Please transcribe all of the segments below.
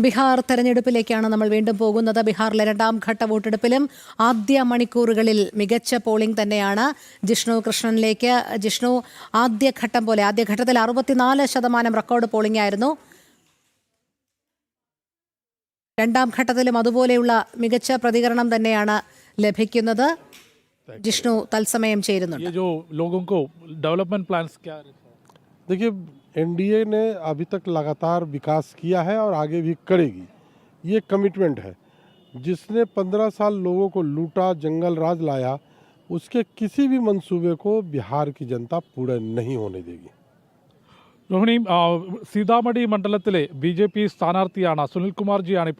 ബീഹാർ തെരഞ്ഞെടുപ്പിലേക്കാണ് നമ്മൾ വീണ്ടും പോകുന്നത്. ബീഹാറിലെ രണ്ടാം ഘട്ട വോട്ടെടുപ്പിലും ആദ്യ മണിക്കൂറുകളിൽ മികച്ച പോളിംഗ് തന്നെയാണ് ജിഷ്ണു കൃഷ്ണനിലേക്ക്. ജിഷ്ണു ആദ്യഘട്ടം പോലെ ആദ്യഘട്ടത്തിൽ അറുപത്തിനാല് ശതമാനം റെക്കോർഡ് പോളിംഗ് ആയിരുന്നു. രണ്ടാം ഘട്ടത്തിലും അതുപോലെയുള്ള മികച്ച പ്രതികരണം തന്നെയാണ് ലഭിക്കുന്നത്. ജിഷ്ണു തത്സമയം ചേരുന്നുണ്ട്. एनडीए ने अभी तक लगातार विकास किया है और आगे भी करेगी। ये कमिटमेंट है। जिसने 15 साल लोगों को लूटा जंगल राज लाया उसके किसी भी मंसूबे को बिहार की जनता पूरा नहीं होने देगी। रोहिणी सीतामढ़ी मंडल बीजेपी स्थानाथिया सुनील कुमार जी आनी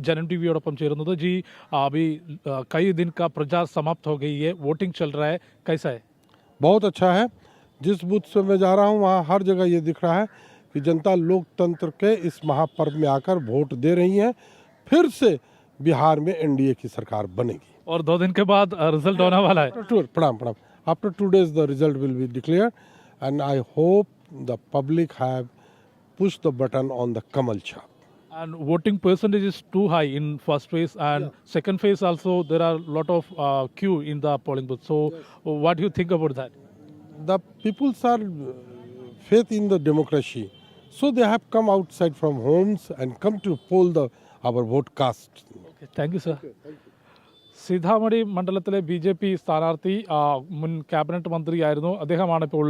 जनम वी चेर जी अभी कई दिन का प्रचार समाप्त हो गई है वोटिंग चल रहा है कैसा है बहुत अच्छा है। जिस बूथ से मैं जा रहा हूँ वहाँ हर जगह ये दिख रहा है कि जनता लोकतंत्र के इस महापर्व में आकर वोट दे रही है फिर से बिहार में एनडीए की सरकार बनेगी और दो दिन के बाद रिज़ल्ट होने वाला है pranam, pranam. After two days, the result will be declared, and I hope the public have pushed the button on the Kamal Chap. and voting percentage is too high in first phase and yeah. second phase also there are lot of uh, queue in the polling booth so yes. what do you think about that the peoples are uh, faith in the democracy. So they have come outside from homes and come to poll the, our vote cast. Okay, thank you, sir. Okay, thank you. സീതാമढ़ി മണ്ഡലത്തിലെ B J P സ്ഥാനാർത്ഥി മുൻ cabinet മന്ത്രിയായിരുന്നു. അദ്ദേഹമാണ് ഇപ്പോൾ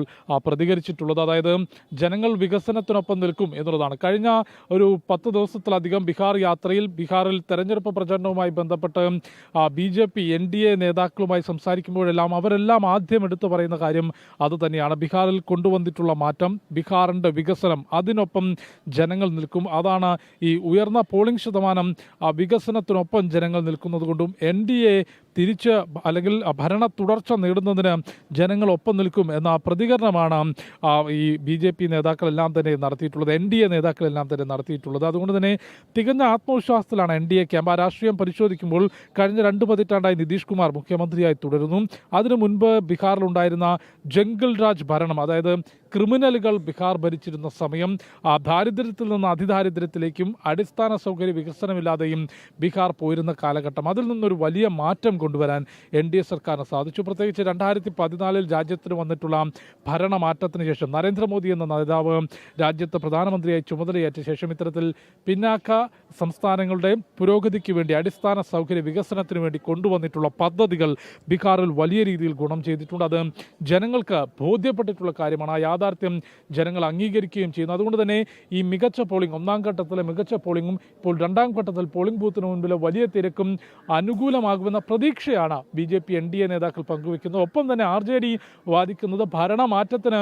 പ്രതികരിച്ചിട്ടുള്ളത്. അതായത് ജനങ്ങൾ വികസനത്തിനൊപ്പം നിൽക്കും എന്നുള്ളതാണ്. കഴിഞ്ഞ ഒരു പത്ത് ദിവസത്തിലധികം ബീഹാർ യാത്രയിൽ ബീഹാറിൽ തെരഞ്ഞെടുപ്പ് പ്രചരണവുമായി ബന്ധപ്പെട്ട് B J P N D A നേതാക്കളുമായി സംസാരിക്കുമ്പോഴെല്ലാം അവരെല്ലാം ആദ്യം എടുത്തു പറയുന്ന കാര്യം അത് തന്നെയാണ്. ബീഹാറിൽ കൊണ്ടുവന്നിട്ടുള്ള മാറ്റം ബീഹാറിന്റെ വികസനം അതിനൊപ്പം ജനങ്ങൾ നിൽക്കും. അതാണ് ഈ ഉയർന്ന പോളിംഗ് ശതമാനം വികസനത്തിനൊപ്പം ജനങ്ങൾ നിൽക്കുന്നത് കൊണ്ടും എൻ ഡി എ തിരിച്ച് അല്ലെങ്കിൽ ഭരണ തുടർച്ച നേടുന്നതിന് ജനങ്ങൾ ഒപ്പം നിൽക്കും എന്ന പ്രതികരണമാണ് ഈ ബി ജെ പി നേതാക്കളെല്ലാം തന്നെ നടത്തിയിട്ടുള്ളത് എൻ ഡി എ നേതാക്കളെല്ലാം തന്നെ നടത്തിയിട്ടുള്ളത്. അതുകൊണ്ട് തന്നെ തികഞ്ഞ ആത്മവിശ്വാസത്തിലാണ് എൻ ഡി എ ക്യാമ്പ്. ആ രാഷ്ട്രീയം പരിശോധിക്കുമ്പോൾ കഴിഞ്ഞ രണ്ട് പതിറ്റാണ്ടായി നിതീഷ് കുമാർ മുഖ്യമന്ത്രിയായി തുടരുന്നു. അതിനു മുൻപ് ബീഹാറിലുണ്ടായിരുന്ന ജംഗിൾ രാജ് ഭരണം അതായത് ക്രിമിനലുകൾ ബീഹാർ ഭരിച്ചിരുന്ന സമയം ആ ദാരിദ്ര്യത്തിൽ നിന്ന് അതിദാരിദ്ര്യത്തിലേക്കും അടിസ്ഥാന സൗകര്യ വികസനമില്ലാതെയും ബീഹാർ പോയിരുന്ന കാലഘട്ടം. അതിൽ നിന്നൊരു വലിയ മാറ്റം കൊണ്ടുവരാൻ എൻ ഡി എ സർക്കാരിന് സാധിച്ചു. പ്രത്യേകിച്ച് രണ്ടായിരത്തി പതിനാലിൽ രാജ്യത്തിന് വന്നിട്ടുള്ള ഭരണമാറ്റത്തിന് ശേഷം നരേന്ദ്രമോദി എന്ന നേതാവ് രാജ്യത്ത് പ്രധാനമന്ത്രിയായി ചുമതലയേറ്റ ശേഷം ഇത്തരത്തിൽ പിന്നാക്ക സംസ്ഥാനങ്ങളുടെ പുരോഗതിക്ക് വേണ്ടി അടിസ്ഥാന സൗകര്യ വികസനത്തിന് വേണ്ടി കൊണ്ടുവന്നിട്ടുള്ള പദ്ധതികൾ ബീഹാറിൽ വലിയ രീതിയിൽ ഗുണം ചെയ്തിട്ടുണ്ട്. അത് ജനങ്ങൾക്ക് ബോധ്യപ്പെട്ടിട്ടുള്ള കാര്യമാണ്. ആ യാഥാർത്ഥ്യം ജനങ്ങൾ അംഗീകരിക്കുകയും ചെയ്യുന്നു. അതുകൊണ്ട് തന്നെ ഈ മികച്ച പോളിംഗ് ഒന്നാം ഘട്ടത്തിലെ മികച്ച പോളിംഗും ഇപ്പോൾ രണ്ടാം ഘട്ടത്തിൽ പോളിംഗ് ബൂത്തിന് മുൻപിലെ വലിയ തിരക്കും അനുകൂലമാകുമെന്ന പ്രതീക്ഷയാണ് B J P N D A നേതാക്കൾ പങ്കുവെക്കുന്നത് ഒപ്പം തന്നെ ആർ ജെ ഡി വാദിക്കുന്നത് ഭരണമാറ്റത്തിന്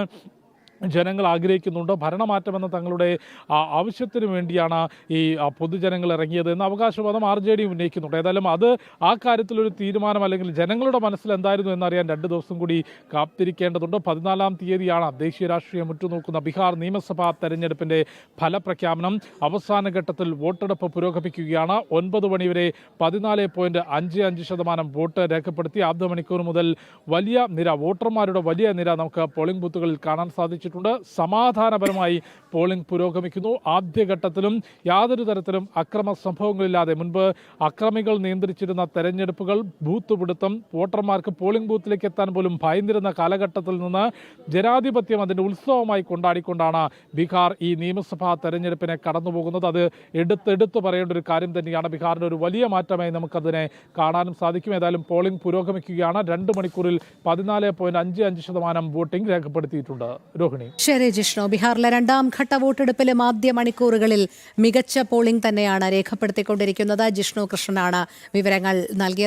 ജനങ്ങൾ ആഗ്രഹിക്കുന്നുണ്ട്? ഭരണമാറ്റമെന്ന തങ്ങളുടെ ആവശ്യത്തിന് വേണ്ടിയാണ് ഈ പൊതുജനങ്ങൾ ഇറങ്ങിയത് എന്ന അവകാശവാദം ആർ ജെ ഡി ഉന്നയിക്കുന്നുണ്ട്. ഏതായാലും അത് ആ കാര്യത്തിലൊരു തീരുമാനം അല്ലെങ്കിൽ ജനങ്ങളുടെ മനസ്സിൽ എന്തായിരുന്നു എന്നറിയാൻ രണ്ട് ദിവസം കൂടി കാത്തിരിക്കേണ്ടതുണ്ട്. പതിനാലാം തീയതിയാണ് ദേശീയ രാഷ്ട്രീയം ഉറ്റുനോക്കുന്ന ബീഹാർ നിയമസഭാ തെരഞ്ഞെടുപ്പിന്റെ ഫലപ്രഖ്യാപനം. അവസാന ഘട്ടത്തിൽ വോട്ടെടുപ്പ് പുരോഗമിക്കുകയാണ്. ഒൻപത് മണിവരെ പതിനാല് പോയിന്റ് അഞ്ച് അഞ്ച് ശതമാനം വോട്ട് രേഖപ്പെടുത്തി ആദ്യ മണിക്കൂർ മുതൽ വലിയ നിര വോട്ടർമാരുടെ വലിയ നിര നമുക്ക് പോളിംഗ് ബൂത്തുകളിൽ കാണാൻ സാധിച്ചിട്ടുണ്ട് സമാധാനപരമായി പോളിംഗ് പുരോഗമിക്കുന്നു. ആദ്യഘട്ടത്തിലും യാതൊരു തരത്തിലും അക്രമ സംഭവങ്ങളില്ലാതെ. മുൻപ് അക്രമികൾ നിയന്ത്രിച്ചിരുന്ന തെരഞ്ഞെടുപ്പുകൾ ബൂത്ത് പിടുത്തം വോട്ടർമാർക്ക് പോളിംഗ് ബൂത്തിലേക്ക് എത്താൻ പോലും ഭയന്നിരുന്ന കാലഘട്ടത്തിൽ നിന്ന് ജനാധിപത്യം അതിന്റെ ഉത്സവമായി കൊണ്ടാടിക്കൊണ്ടാണ് ബീഹാർ ഈ നിയമസഭാ തെരഞ്ഞെടുപ്പിനെ കടന്നുപോകുന്നത്. അത് എടുത്തെടുത്ത് പറയേണ്ട ഒരു കാര്യം തന്നെയാണ്. ബീഹാറിന്റെ ഒരു വലിയ മാറ്റമായി നമുക്കതിനെ കാണാനും സാധിക്കും. ഏതായാലും പോളിംഗ് പുരോഗമിക്കുകയാണ്. രണ്ട് മണിക്കൂറിൽ പതിനാല് പോയിന്റ് അഞ്ച് അഞ്ച് ശതമാനം വോട്ടിംഗ് രേഖപ്പെടുത്തിയിട്ടുണ്ട്. രോഹിണി ശരി ജിഷ്ണു ബീഹാറിലെ രണ്ടാം ഘട്ട വോട്ടെടുപ്പിലും ആദ്യ മണിക്കൂറുകളിൽ മികച്ച പോളിംഗ് തന്നെയാണ് രേഖപ്പെടുത്തിക്കൊണ്ടിരിക്കുന്നത്. ജിഷ്ണു കൃഷ്ണനാണ് വിവരങ്ങൾ നൽകിയത്.